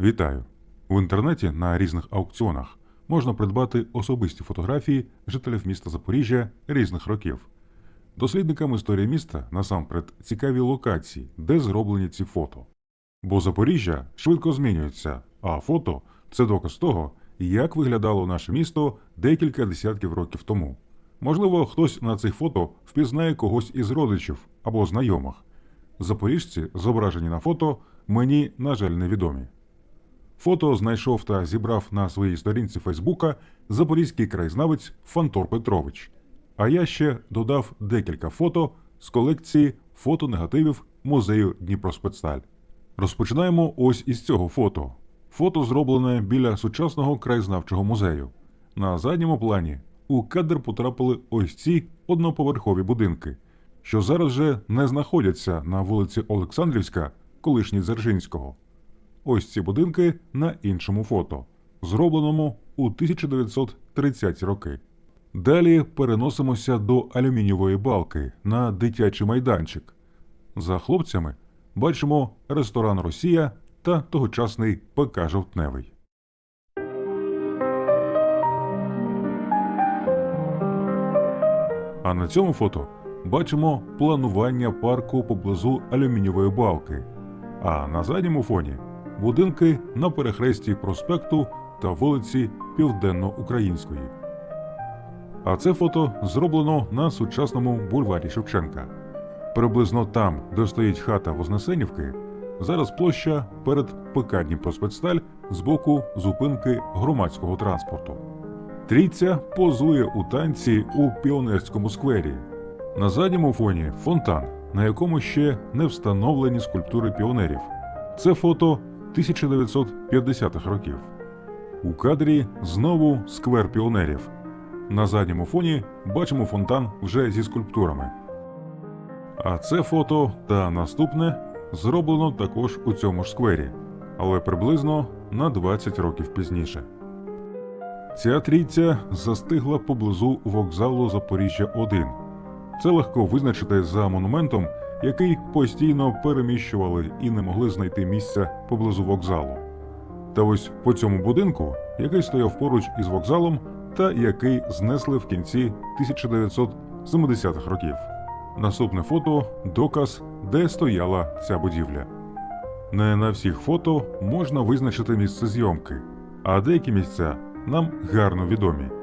Вітаю! В інтернеті на різних аукціонах можна придбати особисті фотографії жителів міста Запоріжжя різних років. Дослідникам історії міста насамперед цікаві локації, де зроблені ці фото. Бо Запоріжжя швидко змінюється, а фото це доказ того, як виглядало наше місто декілька десятків років тому. Можливо, хтось на цих фото впізнає когось із родичів або знайомих. Запоріжці, зображені на фото, мені, на жаль, невідомі. Фото знайшов та зібрав на своїй сторінці Фейсбука запорізький краєзнавець Фантор Петрович. А я ще додав декілька фото з колекції фотонегативів музею Дніпроспецсталь. Розпочинаємо ось із цього фото. Фото зроблене біля сучасного краєзнавчого музею. На задньому плані у кадр потрапили ось ці одноповерхові будинки, що зараз же не знаходяться на вулиці Олександрівська, колишній Дзержинського. Ось ці будинки на іншому фото, зробленому у 1930 роки. Далі переносимося до алюмінієвої балки на дитячий майданчик. За хлопцями бачимо ресторан Росія та тогочасний ПК Жовтневий. А на цьому фото бачимо планування парку поблизу алюмінієвої балки. А на задньому фоні будинки на перехресті проспекту та вулиці Південно-Української. А це фото зроблено на сучасному бульварі Шевченка. Приблизно там, де стоїть хата Вознесенівки, зараз площа перед ПК Дніпроспецсталь з боку зупинки громадського транспорту. Трійця позує у танці у піонерському сквері. На задньому фоні фонтан, на якому ще не встановлені скульптури піонерів. Це фото 1950-х років. У кадрі знову сквер піонерів. На задньому фоні бачимо фонтан вже зі скульптурами. А це фото та наступне зроблено також у цьому ж сквері, але приблизно на 20 років пізніше. Ця трійця застигла поблизу вокзалу Запоріжжя 1. Це легко визначити за монументом, який постійно переміщували і не могли знайти місця поблизу вокзалу. Та ось по цьому будинку, який стояв поруч із вокзалом, та який знесли в кінці 1970-х років. Наступне фото доказ, де стояла ця будівля. Не на всіх фото можна визначити місце зйомки, а деякі місця нам гарно відомі.